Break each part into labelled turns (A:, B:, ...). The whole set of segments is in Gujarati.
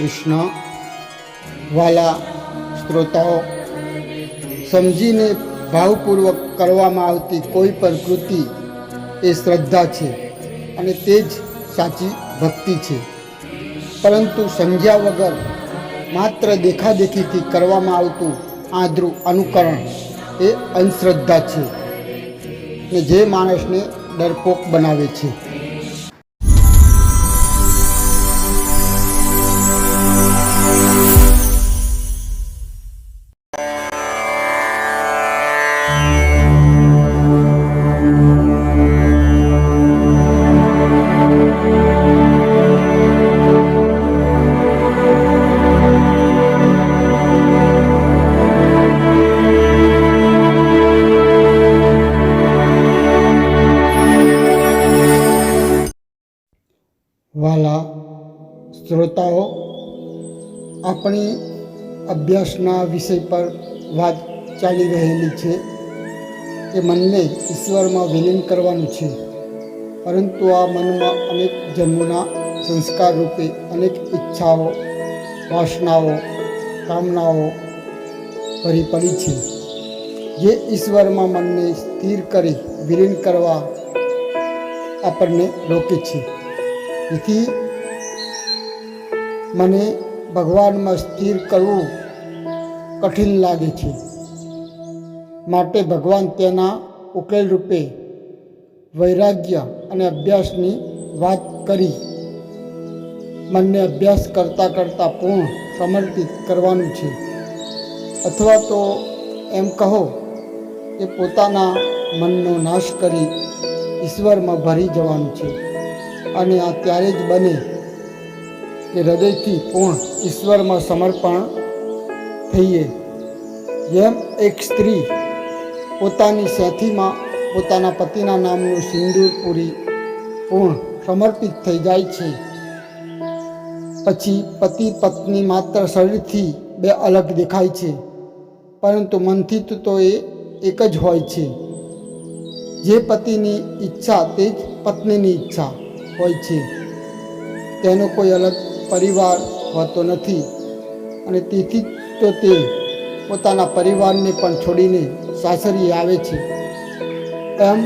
A: કૃષ્ણ વાલા શ્રોતાઓ, સમજીને ભાવપૂર્વક કરવામાં આવતી કોઈ પણ કૃતિ એ શ્રદ્ધા છે અને તે જ સાચી ભક્તિ છે. પરંતુ સમજ્યા વગર માત્ર દેખાદેખીથી કરવામાં આવતું આંધળું અનુકરણ એ અંધશ્રદ્ધા છે ને જે માણસને ડરપોક બનાવે છે. અભ્યાસના વિષય પર વાત ચાલી રહેલી છે કે મનને ઈશ્વરમાં વિલીન કરવાનું છે. પરંતુ આ મનમાં અનેક જન્મના સંસ્કાર રૂપે અનેક ઈચ્છાઓ, વાસનાઓ, કામનાઓ ભરી પડી છે. જે ઈશ્વરમાં મનને સ્થિર કરી વિલીન કરવા આપણને રોકે છે. એથી મને ભગવાનમાં સ્થિર કરવું કઠિન લાગે છે. માટે ભગવાન તેના ઉકેલ રૂપે વૈરાગ્ય અને અભ્યાસની વાત કરી. મનને અભ્યાસ કરતાં કરતાં પૂર્ણ સમર્પિત કરવાનું છે. અથવા તો એમ કહો કે પોતાના મનનો નાશ કરી ઈશ્વરમાં ભરી જવાનું છે. અને આ ત્યારે જ બને કે હૃદયથી પૂર્ણ ઈશ્વરમાં સમર્પણ થઈએ. જેમ એક સ્ત્રી પોતાની સેથીમાં પોતાના પતિના નામનું સિંદૂર પૂરી પૂર્ણ સમર્પિત થઈ જાય છે. પછી પતિ પત્ની માત્ર શરીરથી બે અલગ દેખાય છે, પરંતુ મનથી તો એ એક જ હોય છે. જે પતિની ઈચ્છા તે જ પત્નીની ઈચ્છા હોય છે. તેનો કોઈ અલગ પરિવાર હોતો નથી અને તેથી તો તે પોતાના પરિવારને પણ છોડીને સાસરીએ આવે છે. એમ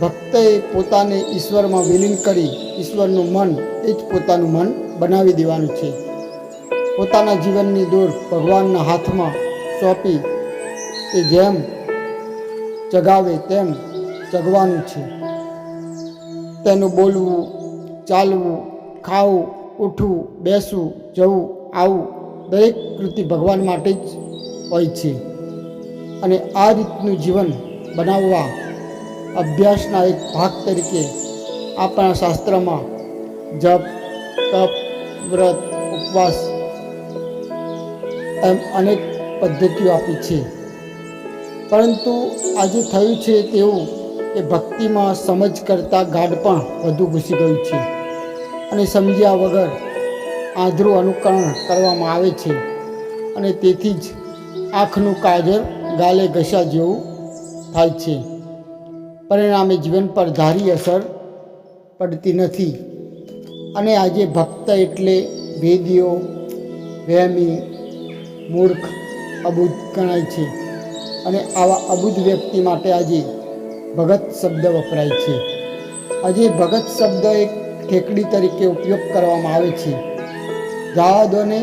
A: ભક્તએ પોતાને ઈશ્વરમાં વિલીન કરી ઈશ્વરનું મન એ જ પોતાનું મન બનાવી દેવાનું છે. પોતાના જીવનની દોર ભગવાનના હાથમાં સોંપી તે જેમ ચગાવે તેમ જગવાનું છે. તેનું બોલવું, ચાલવું, ખાવું, ઉઠવું, બેસવું, જવું આવું દરેક કૃતિ ભગવાન માટે જ હોય છે. અને આ રીતનું જીવન બનાવવા અભ્યાસના એક ભાગ તરીકે આપણા શાસ્ત્રમાં જપ, તપ, વ્રત, ઉપવાસ એમ અનેક પદ્ધતિઓ આપી છે. પરંતુ આજે થયું છે તેવું કે ભક્તિમાં સમજ કરતાં ગાઢપણ વધુ ઘૂસી ગયું છે. અને સમજ્યા વગર આંધળું અનુકરણ કરવામાં આવે છે. અને તેથી જ આંખનું કાજર ગાલે ઘસા જેવું થાય છે. પરિણામે જીવન પર ધારી અસર પડતી નથી. અને આજે ભક્ત એટલે વેદીઓ, વહેમી, મૂર્ખ અબુધ ગણાય છે. અને આવા અબુધ વ્યક્તિ માટે આજે ભગત શબ્દ વપરાય છે. આજે ભગત શબ્દ એક ઠેકડી તરીકે ઉપયોગ કરવામાં આવે છે. જવા દોને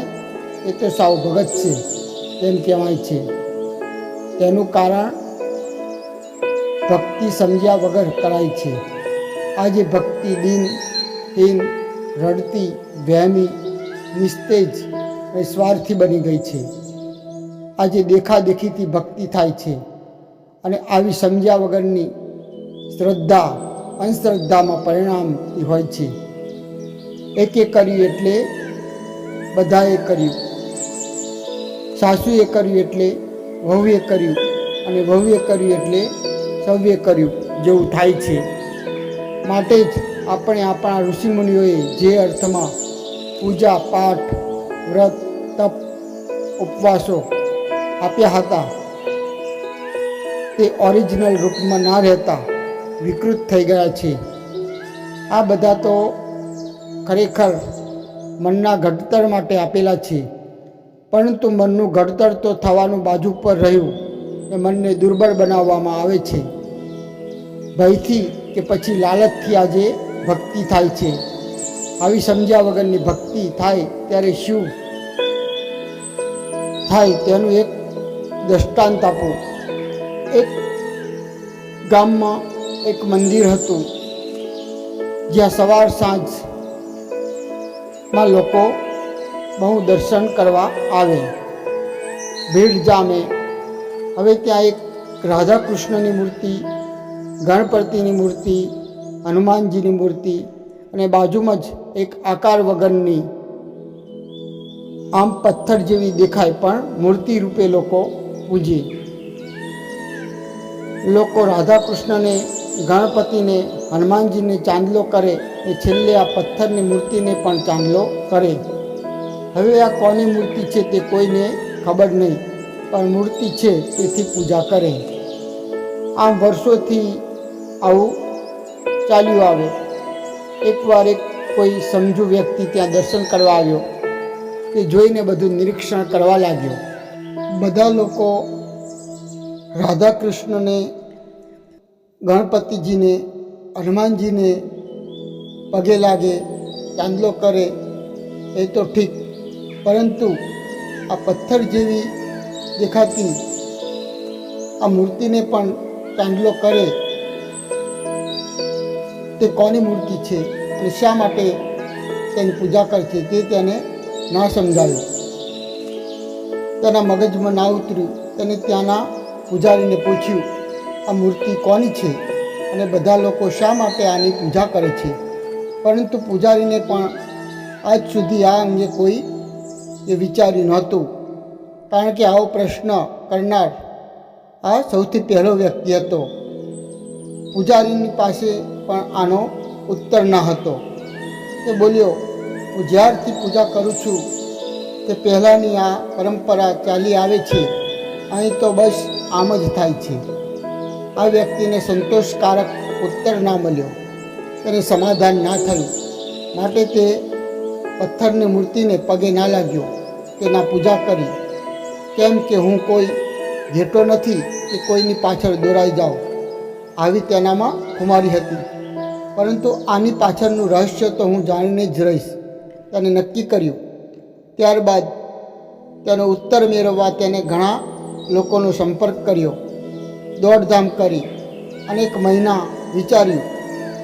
A: એ તો સાવ ભગત છે, તેમ કહેવાય છે. તેનું કારણ ભક્તિ સમજ્યા વગર કરાય છે. આજે ભક્તિ દિન દિન રડતી, વહેમી, નિસ્તેજ અને સ્વાર્થી બની ગઈ છે. આજે દેખાદેખીથી ભક્તિ થાય છે અને આવી સમજ્યા વગરની શ્રદ્ધા, અંધશ્રદ્ધામાં પરિણામતી હોય છે. એકે કર્યું એટલે બધાએ કર્યું. સાસુએ કર્યું એટલે વહુએ કર્યું અને વહુએ કર્યું એટલે સૌએ કર્યું. જેવું થાય છે. માટે જ આપણે આપણા ઋષિમુનિઓએ જે અર્થમાં પૂજા, પાઠ, વ્રત, તપ, ઉપવાસો આપ્યા હતા, તે ઓરિજિનલ રૂપમાં ના રહેતા વિકૃત થઈ ગયા છે. આ બધા તો ખરેખર મનના ઘડતર માટે આપેલા છે. પરંતુ મનનું ઘડતર તો થવાનું બાજુ પર રહ્યું, એ મનને દુર્બળ બનાવવામાં આવે છે. ભયથી કે પછી લાલચથી આજે ભક્તિ થાય છે. આવી સમજ્યા વગરની ભક્તિ થાય ત્યારે શું? થાય તેનું એક દ્રષ્ટાંત આપો. એક ગામમાં એક મંદિર હતું, જ્યાં સવાર સાંજ માં લોકો બહુ દર્શન કરવા આવે. ભીડ જામે. હવે ત્યાં એક રાધા કૃષ્ણની મૂર્તિ, ગણપતિની મૂર્તિ, હનુમાનજીની મૂર્તિ અને બાજુમાં જ એક આકાર વગરની આમ પથ્થર જેવી દેખાય પણ મૂર્તિ રૂપે લોકો પૂજે. લોકો રાધા કૃષ્ણને, ગણપતિને, હનુમાનજીને ચાંદલો કરે એ છેલ્લે આ પથ્થરની મૂર્તિને પણ ચાંદલો કરે. હવે આ કોની મૂર્તિ છે તે કોઈને ખબર નહીં, પણ મૂર્તિ છે તેથી પૂજા કરે. આમ વર્ષોથી આવું ચાલ્યું આવે. એકવાર એક કોઈ સમજુ વ્યક્તિ ત્યાં દર્શન કરવા આવ્યો તે જોઈને બધું નિરીક્ષણ કરવા લાગ્યો. બધા લોકો રાધા કૃષ્ણને ગણપતિજીને, હનુમાનજીને પગે લાગે, ચાંદલો કરે, એ તો ઠીક. પરંતુ આ પથ્થર જેવી દેખાતી આ મૂર્તિને પણ ચાંદલો કરે, તે કોની મૂર્તિ છે અને શા માટે તેની પૂજા કરે છે તે તેને ના સમજાયું. તેના મગજમાં ના ઉતર્યું. તેને ત્યાંના પૂજારીને પૂછ્યું, આ મૂર્તિ કોની છે અને બધા લોકો શા માટે આની પૂજા કરે છે? પરંતુ પૂજારીને પણ આજ સુધી આ અંગે કોઈ એ વિચાર્યું નહોતું. કારણ કે આવો પ્રશ્ન કરનાર આ સૌથી પહેલો વ્યક્તિ હતો. પૂજારીની પાસે પણ આનો ઉત્તર ન હતો. તે બોલ્યો, હું જ્યારથી પૂજા કરું છું, તે પહેલાંની આ પરંપરા ચાલી આવે છે. અહીં તો બસ આમ જ થાય છે. આ વ્યક્તિને સંતોષકારક ઉત્તર ના મળ્યો. તેને સમાધાન ના થયું. માટે તે પથ્થરની મૂર્તિને પગે ના લાગ્યો તેના પૂજા કરી. કેમ કે હું કોઈ ઘેટો નથી કે કોઈની પાછળ દોરાઈ જાઉં. આવી તેનામાં ખુમારી હતી. પરંતુ આની પાછળનું રહસ્ય તો હું જાણીને જ રહીશ. તેને નક્કી કર્યું. ત્યારબાદ તેનો ઉત્તર મેળવવા તેને ઘણા લોકોનો સંપર્ક કર્યો. દોડધામ કરી. અનેક મહિના વિચાર્યું.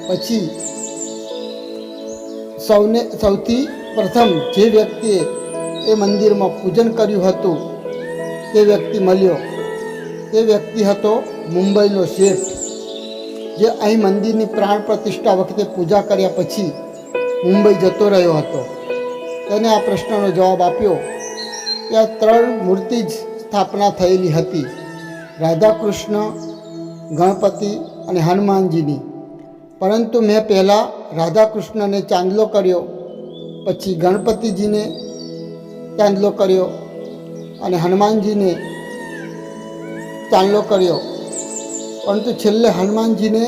A: પછી સૌને સૌથી પ્રથમ જે વ્યક્તિએ એ મંદિરમાં પૂજન કર્યું હતું, તે વ્યક્તિ મળ્યો. તે વ્યક્તિ હતો મુંબઈનો શેઠ, જે અહીં મંદિરની પ્રાણ પ્રતિષ્ઠા વખતે પૂજા કર્યા પછી મુંબઈ જતો રહ્યો હતો. તેને આ પ્રશ્નનો જવાબ આપ્યો. આ ત્રણ મૂર્તિ જ સ્થાપના થયેલી હતી રાધા કૃષ્ણ ગણપતિ અને હનુમાનજીની. પરંતુ મેં પહેલાં રાધા કૃષ્ણને ચાંદલો કર્યો, પછી ગણપતિજીને ચાંદલો કર્યો અને હનુમાનજીને ચાંદલો કર્યો. પરંતુ છેલ્લે હનુમાનજીને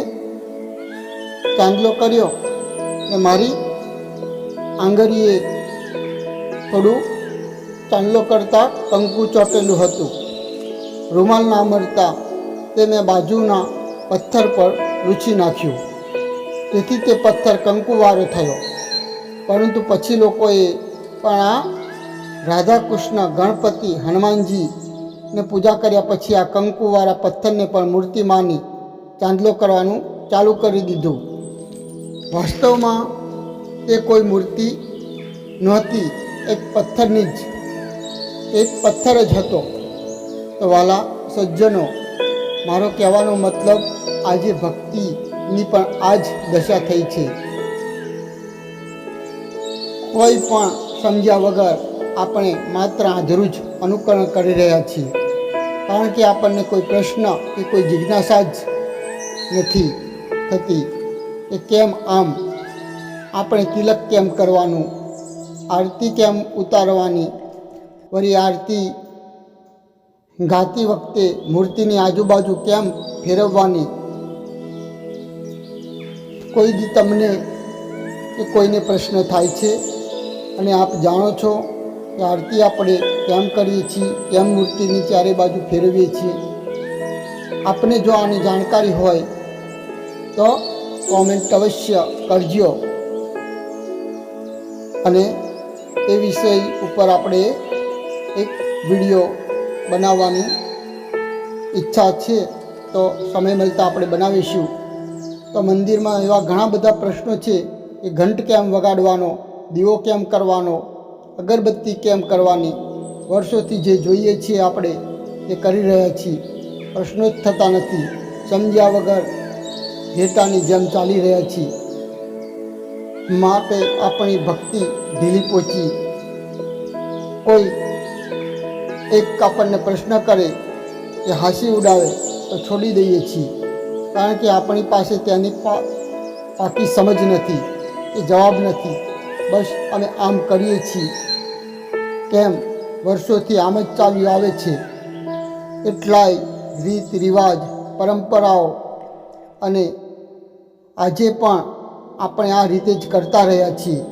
A: ચાંદલો કર્યો ને મારી આંગળીએ થોડું ચાંદલો કરતાં કંકુ ચોટેલું હતું. રૂમાલ ના મળતા તે મેં બાજુના પથ્થર પર લૂછી નાખ્યું. તેથી તે પથ્થર કંકુવાળો થયો. પરંતુ પછી લોકોએ પણ આ રાધા કૃષ્ણ ગણપતિ હનુમાનજીને પૂજા કર્યા પછી આ કંકુવાળા પથ્થરને પણ મૂર્તિ માની ચાંદલો કરવાનું ચાલુ કરી દીધું. વાસ્તવમાં તે કોઈ મૂર્તિ નહોતી, એક પથ્થરની જ, એક પથ્થર જ હતો. તો વાલા સજ્જનો, મારો કહેવાનો મતલબ આજે ભક્તિની પણ આ જ દશા થઈ છે. કોઈ પણ સમજ્યા વગર આપણે માત્ર આધરું જ અનુકરણ કરી રહ્યા છીએ. કારણ કે આપણને કોઈ પ્રશ્ન કે કોઈ જિજ્ઞાસા જ નથી થતી. કે કેમ આમ? આપણે તિલક કેમ કરવાનું? આરતી કેમ ઉતારવાની? વળી આરતી ગાતી વખતે મૂર્તિની આજુબાજુ કેમ ફેરવવાની? કોઈ દી તમને કે કોઈને પ્રશ્ન થાય છે? અને આપ જાણો છો કે આરતી આપણે કેમ કરીએ છીએ, કેમ મૂર્તિની ચારે બાજુ ફેરવીએ છીએ? આપને જો આની જાણકારી હોય, તો કોમેન્ટ અવશ્ય કરજો. અને એ વિષય ઉપર આપણે એક વીડિયો બનાવવાની ઈચ્છા છે, તો સમય મળતા આપણે બનાવીશું. તો મંદિરમાં એવા ઘણા બધા પ્રશ્નો છે, કે ઘંટ કેમ વગાડવાનો, દીવો કેમ કરવાનો, અગરબત્તી કેમ કરવાની, વર્ષોથી જે જોઈએ છીએ આપણે, એ કરી રહ્યા છીએ. પ્રશ્નો જ થતા નથી. સમજ્યા વગર ઘેટાની જેમ ચાલી રહ્યા છીએ. માટે આપણી ભક્તિ ઢીલી પહોંચી કોઈ એક આપણને પ્રશ્ન કરે, કે હાંસી ઉડાવે, તો છોડી દઈએ છીએ. કારણ કે આપણી પાસે તેની પાકી સમજ નથી કે જવાબ નથી. બસ અમે આમ કરીએ છીએ. કેમ? વર્ષોથી આમ જ ચાલ્યું આવે છે. એટલાય રીત રિવાજ, પરંપરાઓ અને આજે પણ આપણે આ રીતે જ કરતા રહ્યા છીએ.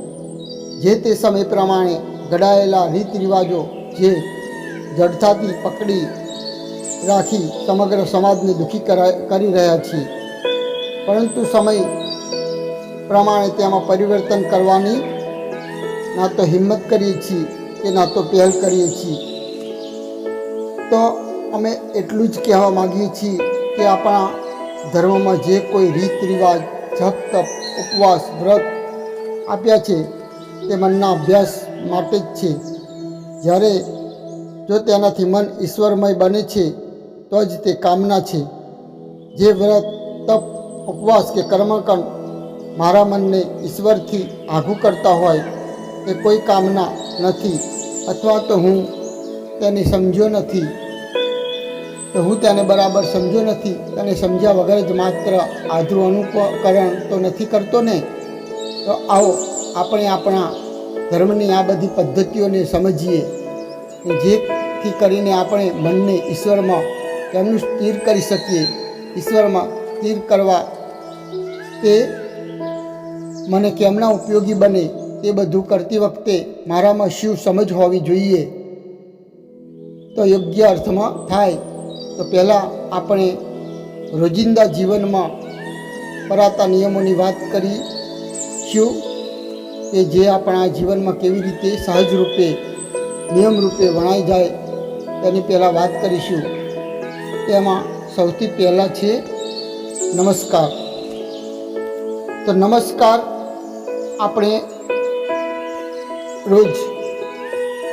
A: જે તે સમય પ્રમાણે ઘડાયેલા રીત રિવાજો જે જડતાથી પકડી રાખી સમગ્ર સમાજને દુઃખી કરા રહ્યા છીએ. પરંતુ સમય પ્રમાણે તેમાં પરિવર્તન કરવાની ના તો હિંમત કરીએ છીએ કે ના તો પહેલ કરીએ છીએ. તો અમે એટલું જ કહેવા માગીએ છીએ કે આપણા ધર્મમાં જે કોઈ રીત રિવાજ, જપ તપ ઉપવાસ, વ્રત આપ્યા છે તે મનના અભ્યાસ માટે જ છે. જ્યારે જો તેનાથી મન ઈશ્વરમય બને છે તો જ તે કામના છે. જે વ્રત, તપ, ઉપવાસ કે કર્મકંડ મારા મનને ઈશ્વરથી આઘું કરતા હોય એ કોઈ કામના નથી અથવા તો હું તેને સમજ્યો નથી. તો હું તેને બરાબર સમજ્યો નથી. તેને સમજ્યા વગર જ માત્ર આધુ અનુકરણ તો નથી કરતો ને? તો આવો, આપણે આપણા ધર્મની આ બધી પદ્ધતિઓને સમજીએ. જેથી કરીને આપણે મનને ઈશ્વરમાં કેમનું સ્થિર કરી શકીએ. ઈશ્વરમાં સ્થિર કરવા તે મને કેમના ઉપયોગી બને તે બધું કરતી વખતે મારામાં શિવ સમજ હોવી જોઈએ. તો યોગ્ય અર્થમાં થાય તો પહેલાં આપણે રોજિંદા જીવનમાં પરાતા નિયમોની વાત કરીશું કે જે આપણા જીવનમાં કેવી રીતે સહજ રૂપે, નિયમ રૂપે વણાઈ જાય તેની પહેલાં વાત કરીશું. તેમાં સૌથી પહેલાં છે નમસ્કાર. તો નમસ્કાર આપણે રોજ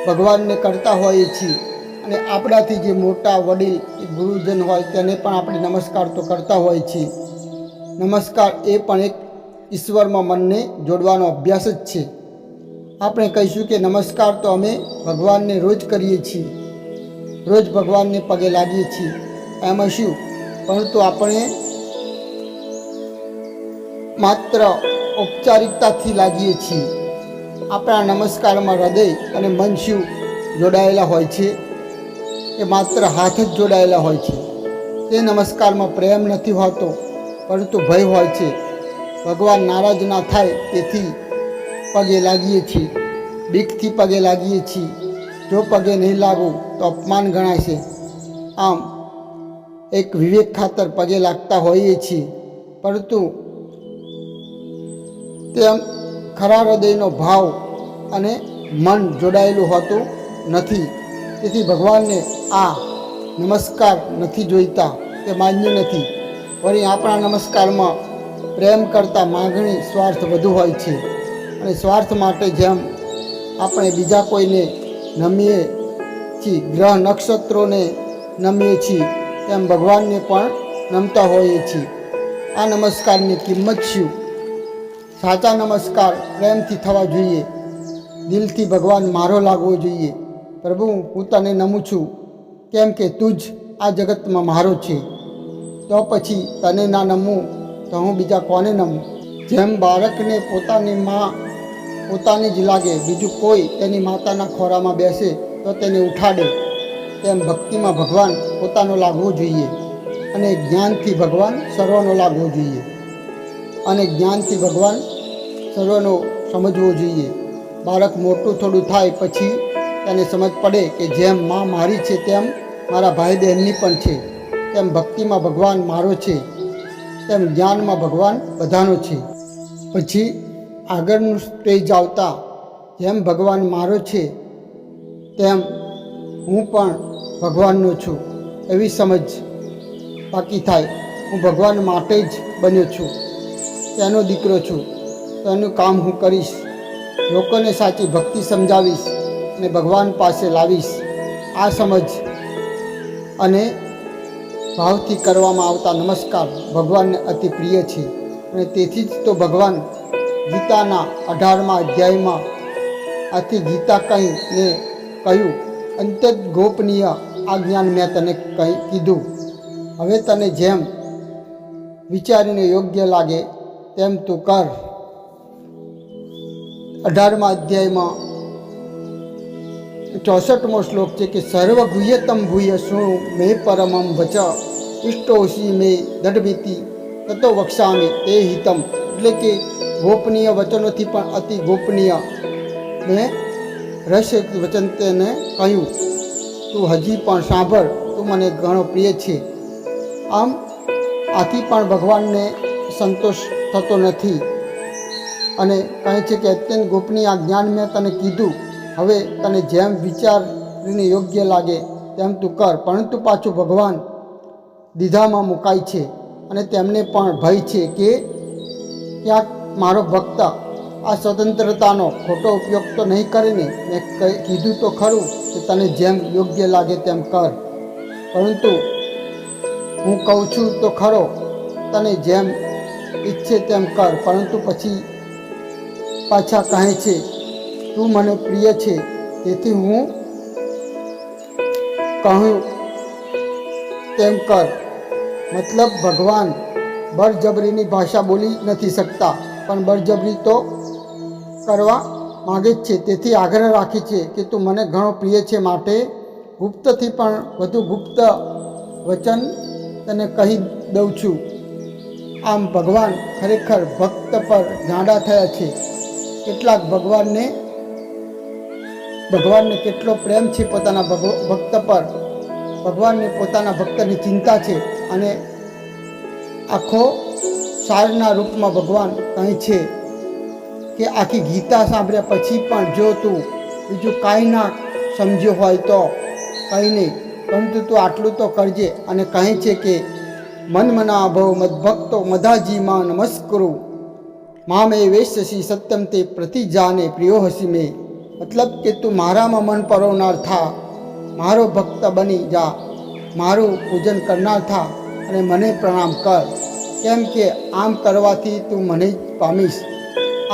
A: ભગવાનને કરતા હોઈએ છીએ અને આપણાથી જે મોટા વડીલ ગુરુજન હોય તેને પણ આપણે નમસ્કાર તો કરતા હોઈએ છીએ. નમસ્કાર એ પણ એક ઈશ્વરમાં મનને જોડવાનો અભ્યાસ જ છે. આપણે કહીશું કે નમસ્કાર તો અમે ભગવાનને રોજ કરીએ છીએ. રોજ ભગવાનને પગે લાગીએ છીએ. એમાં હશું પરંતુ આપણે માત્ર ઔપચારિકતાથી લાગીએ છીએ. આપણા નમસ્કારમાં હૃદય અને મન શિવ જોડાયેલા હોય છે? એ માત્ર હાથ જ જોડાયેલા હોય છે. તે નમસ્કારમાં પ્રેમ નથી હોતો, પરંતુ ભય હોય છે. ભગવાન નારાજ ના થાય તેથી પગે લાગીએ છીએ. બીકથી પગે લાગીએ છીએ. જો પગે નહીં લાગવું તો અપમાન ગણાય છે. આમ એક વિવેક ખાતર પગે લાગતા હોઈએ છીએ, પરંતુ તેમ ખરા હૃદયનો ભાવ અને મન જોડાયેલું હોતું નથી. તેથી ભગવાનને આ નમસ્કાર નથી જોઈતા, તે માન્ય નથી. વળી આપણા નમસ્કારમાં પ્રેમ કરતાં માગણી સ્વાર્થ વધુ હોય છે અને સ્વાર્થ માટે જેમ આપણે બીજા કોઈને નમીએ છીએ, ગ્રહ નક્ષત્રોને નમીએ છીએ તેમ ભગવાનને પણ નમતા હોઈએ છીએ. આ નમસ્કારની કિંમત શું? સાચા નમસ્કાર પ્રેમથી થવા જોઈએ. દિલથી ભગવાન મારો લાગવો જોઈએ. પ્રભુ, હું તને નમું છું. કેમ કે તું જ આ જગતમાં મારો છે. તો પછી તને ના નમું, તો હું બીજા કોને નમું? જેમ બાળકને પોતાની મા, પોતાની જ લાગે, બીજું કોઈ તેની માતાના ખોરામાં બેસે, તો તેને ઉઠાડે. તેમ ભક્તિમાં ભગવાન પોતાનો લાગવો જોઈએ અને જ્ઞાનથી ભગવાન સર્વનો લાગવો જોઈએ અને જ્ઞાનથી ભગવાન સર્વનો સમજવો જોઈએ. બાળક મોટું થોડું થાય પછી તેને સમજ પડે કે જેમ માં મારી છે તેમ મારા ભાઈ બહેનની પણ છે. તેમ ભક્તિમાં ભગવાન મારો છે. તેમ જ્ઞાનમાં ભગવાન બધાનો છે. પછી આગળનું સ્ટેજ આવતા જેમ ભગવાન મારો છે તેમ હું પણ ભગવાનનો છું એવી સમજ બાકી થાય. હું ભગવાન માટે જ બન્યો છું. તેનો દીકરો છું. તો એનું કામ હું કરીશ. લોકોને સાચી ભક્તિ સમજાવીશ અને ભગવાન પાસે લાવીશ. આ સમજ અને ભાવથી કરવામાં આવતા નમસ્કાર ભગવાનને અતિ પ્રિય છે. અને તેથી જ તો ભગવાન ગીતાના અઢારમા અધ્યાયમાં આથી ગીતા કહીને કહ્યું અંત્યત ગોપનીય આ જ્ઞાન મેં તને કહી કીધું. હવે તને જેમ વિચારીને યોગ્ય લાગે, તેમ તું કર. અઢારમા અધ્યાયમાં ચોસઠમો શ્લોક છે કે સર્વ ગુહ્યતમ ભૂય શું મે પરમમ વચ ઇષ્ટોષી મે દઢભીતિ, તતો વક્ષામે તે હિતમ. એટલે કે ગોપનીય વચનોથી પણ અતિ ગોપનીય. મેં રહસ્ય વચન તેને કહ્યું, તું હજી પણ સાંભળ, તું મને ઘણો પ્રિય છે. આમ, આથી પણ ભગવાનને સંતોષ થતો નથી. અને કહે છે કે, અત્યંત ગોપનીય આ જ્ઞાન મેં તને કીધું. હવે તને જેમ વિચારીને યોગ્ય લાગે, તેમ તું કર. પરંતુ પાછું ભગવાન દીધામાં મુકાય છે અને તેમને પણ ભય છે કે, ક્યાંક મારો ભક્ત આ સ્વતંત્રતાનો ખોટો ઉપયોગ તો નહીં કરીને મેં કીધું તો ખરું કે તને જેમ યોગ્ય લાગે તેમ કર. પરંતુ હું કહું છું તો ખરો, તને જેમ ઈચ્છે તેમ કર, પરંતુ પછી પાછા કહે છે, તું મને પ્રિય છે. તેથી હું કહું તેમ કર. મતલબ ભગવાન બળજબરીની ભાષા બોલી નથી શકતા, પણ બળજબરી તો કરવા માગે છે. તેથી આગ્રહ રાખે છે કે તું મને ઘણો પ્રિય છે માટે ગુપ્તથી પણ વધુ ગુપ્ત વચન તને કહી દઉં છું. આમ ભગવાન ખરેખર ભક્ત પર ગાંડા થયા છે. કેટલાક ભગવાનને ભગવાનને કેટલો પ્રેમ છે પોતાના ભક્ત પર. ભગવાનને પોતાના ભક્તની ચિંતા છે અને આખો સારના રૂપમાં ભગવાન કહે છે. કે આખી ગીતા સાંભળ્યા પછી પણ જો તું બીજું કાંઈ ના સમજ્યો હોય તો કંઈ નહીં. પરંતુ તું આટલું તો કરજે. અને કહે છે કે, મન મના ભવ મદભક્તો મધાજીમાં નમસ્કરું. મામે વેશ્યસી સત્યમ તે પ્રતિજાને પ્રિયો હસી મેં. મતલબ કે તું મારામાં મન પરોનાર થા. મારો ભક્ત બની જા. મારું પૂજન કરનાર થા. અને મને પ્રણામ કર. કેમ કે આમ કરવાથી તું મને જ પામીશ.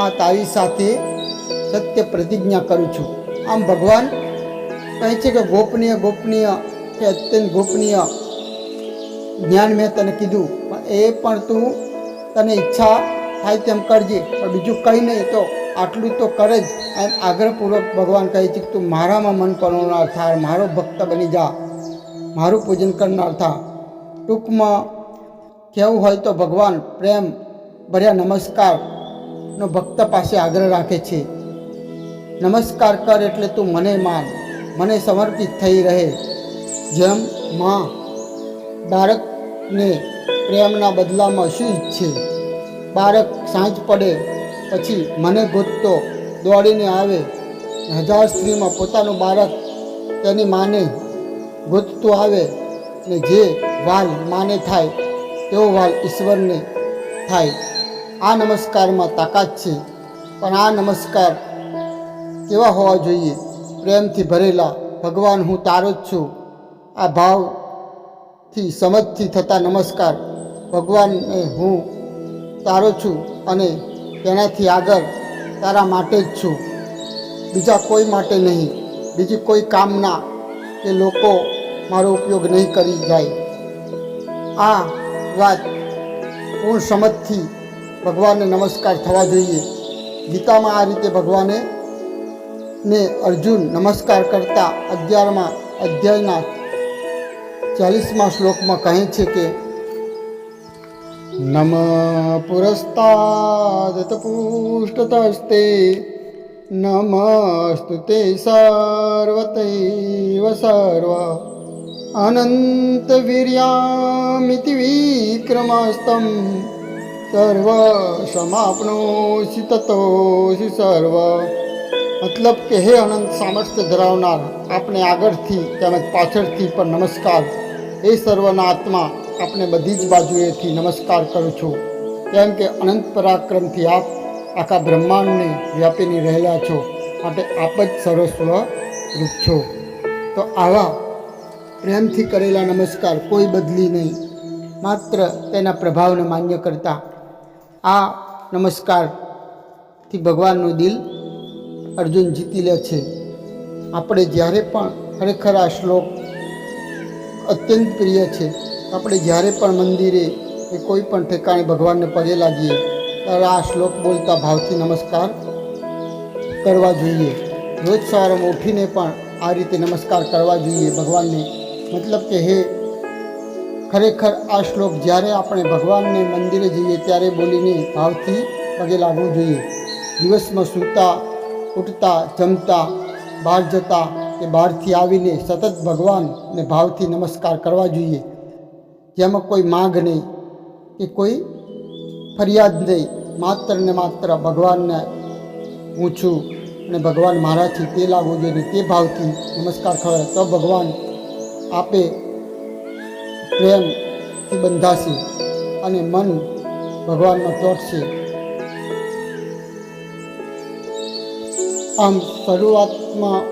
A: આ તારી સાથે સત્ય પ્રતિજ્ઞા કરું છું. આમ ભગવાન કહે છે કે ગોપનીય ગોપનીય કે અત્યંત ગોપનીય જ્ઞાન મેં તને કીધું. પણ એ પણ તું તને ઈચ્છા થાય તેમ કરજે. પણ બીજું કંઈ નહીં, તો આટલું તો કરે જ. એમ આગ્રહપૂર્વક ભગવાન કહે છે કે તું મારામાં મન પરવનાર થા મારો ભક્ત બની જા. મારું પૂજન કરનાર થા. ટૂંકમાં કહેવું હોય તો ભગવાન પ્રેમ ભર્યા નમસ્કારનો ભક્ત પાસે આગ્રહ રાખે છે. નમસ્કાર કર એટલે તું મને માન. મને સમર્પિત થઈ રહે. જેમ માં બાળકને પ્રેમના બદલામાં શું ઈચ્છે? બાળક સાંજ પડે પછી મને ગોતતો, દોડીને આવે. હજાર સ્ત્રીમાં પોતાનું બાળક તેની માને ગોતતું આવે ને જે વાલ માને થાય, તેવો વાલ ઈશ્વરને થાય. આ નમસ્કારમાં તાકાત છે. પણ આ નમસ્કાર કેવા હોવા જોઈએ? પ્રેમથી ભરેલા, ભગવાન હું તારો જ છું. આ ભાવથી, સમજથી થતા નમસ્કાર ભગવાનને હું તારો છું અને તેનાથી આગળ તારા માટે જ છું. બીજા કોઈ માટે નહીં. બીજી કોઈ કામના કે લોકો મારો ઉપયોગ નહીં કરી જાય. આ વાત પૂર્ણ સમજથી ભગવાનને નમસ્કાર થવા જોઈએ. ગીતામાં આ રીતે ભગવાને ને અર્જુન નમસ્કાર કરતા અગિયારમાં અધ્યાયના ચાલીસમાં શ્લોકમાં કહે છે કે, નમ પુરસ્તાદત પુષ્ટતસ્તે નમસ્તુ તે સર્વતૈવ સર્વ, અનંત વીર્યામિતિ વિક્રમસ્તમ સર્વ સમાપનોષિ તતોષિ સર્વ. મતલબ કે હે અનંત સામર્થ્ય ધરાવનાર આપણે આગળથી તેમજ પાછળથી પણ નમસ્કાર. એ સર્વના આત્મા આપણે બધી જ બાજુએથી નમસ્કાર કરું છું. કેમ કે અનંત પરાક્રમથી આપ આખા બ્રહ્માંડને વ્યાપીને રહેલા છો, માટે આપ જ સર્વસ્વ રૂપ છો. તો આવા પ્રેમથી કરેલા નમસ્કાર કોઈ બદલી નહીં. માત્ર તેના પ્રભાવને માન્ય કરતા આ નમસ્કારથી ભગવાનનું દિલ અર્જુન જીતી લે છે. આપણે જ્યારે પણ ખરેખર આ શ્લોક અત્યંત પ્રિય છે. આપણે જ્યારે પણ મંદિરે કે કોઈ પણ ઠેકાણે ભગવાનને પગે લાગીએ, ત્યારે આ શ્લોક બોલતા ભાવથી નમસ્કાર કરવા જોઈએ. રોજ સવારમાં ઉઠીને પણ આ રીતે નમસ્કાર કરવા જોઈએ ભગવાનને. મતલબ કે હે ખરેખર આ શ્લોક જ્યારે આપણે ભગવાનને મંદિરે જઈએ ત્યારે બોલીને ભાવથી પગે લાગવું જોઈએ. દિવસમાં સૂતા, ઉઠતા, જમતા, બહાર જતા કે બહારથી આવીને સતત ભગવાનને ભાવથી નમસ્કાર કરવા જોઈએ. જેમાં કોઈ માગ નહીં કે કોઈ ફરિયાદ નહીં. માત્ર ને માત્ર ભગવાનને હું છું અને ભગવાન મારાથી તે લાગવું જોઈએ તે ભાવથી નમસ્કાર ખવાય. તો ભગવાન આપે પ્રેમથી બંધાશે અને મન ભગવાનમાં ચોટશે. આમ શરૂઆતમાં,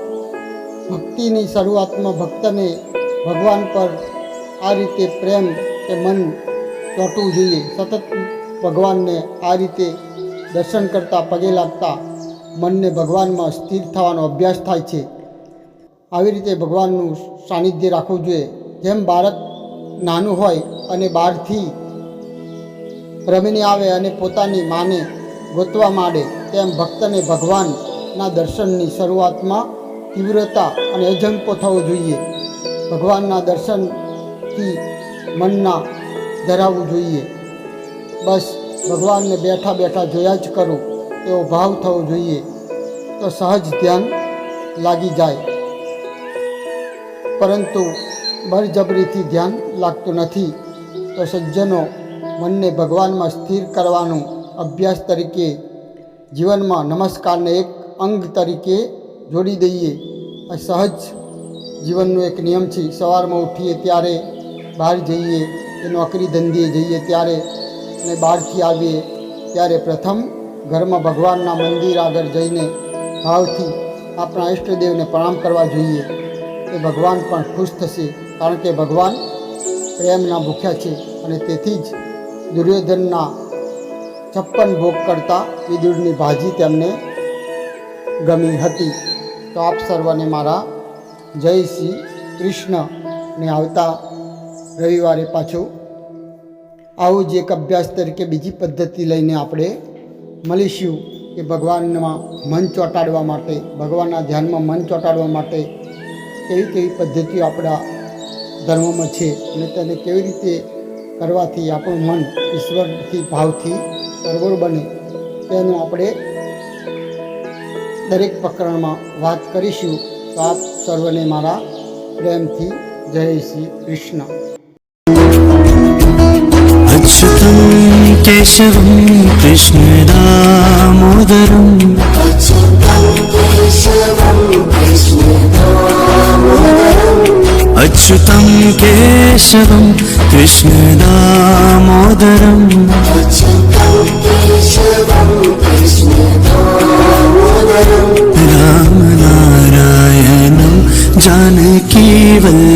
A: ભક્તિની શરૂઆતમાં ભક્તને ભગવાન પર આ રીતે પ્રેમ કે મન ચોંટવું જોઈએ. સતત ભગવાનને આ રીતે દર્શન કરતાં પગે લાગતા મનને ભગવાનમાં સ્થિર થવાનો અભ્યાસ થાય છે. આવી રીતે ભગવાનનું સાનિધ્ય રાખવું જોઈએ. જેમ બાળક નાનું હોય અને બહારથી રમીને આવે અને પોતાની માને ગોતવા માંડે, તેમ ભક્તને ભગવાનના દર્શનની શરૂઆતમાં તીવ્રતા અને અજંપો થવો જોઈએ. ભગવાનના દર્શનથી મનના ધરાવવું જોઈએ. બસ, ભગવાનને બેઠા બેઠા જોયા જ કરું, એવો ભાવ થવો જોઈએ. તો સહજ ધ્યાન લાગી જાય. પરંતુ બળજબરીથી ધ્યાન લાગતું નથી, તો સજ્જનો મનને ભગવાનમાં સ્થિર કરવાનું અભ્યાસ તરીકે જીવનમાં નમસ્કારને એક અંગ તરીકે જોડી દઈએ. સહજ જીવનનો એક નિયમ છે, સવારમાં ઉઠીએ ત્યારે બહાર જઈએ કે નોકરી ધંધે જઈએ ત્યારે અને બહારથી આવીએ ત્યારે પ્રથમ ઘરમાં ભગવાનના મંદિર આગળ જઈને ભાવથી આપણા ઈષ્ટદેવને પ્રણામ કરવા જોઈએ. એ ભગવાન પણ ખુશ થશે, કારણ કે ભગવાન પ્રેમના ભૂખ્યા છે અને તેથી જ દુર્યોધનના છપ્પન ભોગ કરતાં વિદુરની ભાજી તેમને ગમી હતી. તો આપ સર્વને મારા જય શ્રી કૃષ્ણને આવતા રવિવારે પાછું આવું જ એક અભ્યાસ તરીકે બીજી પદ્ધતિ લઈને આપણે મળીશું કે ભગવાનમાં મન ચોંટાડવા માટે, ભગવાનના ધ્યાનમાં મન ચોંટાડવા માટે કેવી કેવી પદ્ધતિઓ આપણા ધર્મમાં છે અને તેને કેવી રીતે કરવાથી આપણું મન ઈશ્વરથી ભાવથી સરગોળ બને તેનું આપણે દરેક પ્રકરણમાં વાત કરીશું તો આપ સર્વને મારા પ્રેમથી જય શ્રી કૃષ્ણ
B: अच्युतं केशवं कृष्णदामोदरम्
C: अच्युतं केशवं कृष्णदामोदरम्। रामनारायणं जानकीवल्लभम्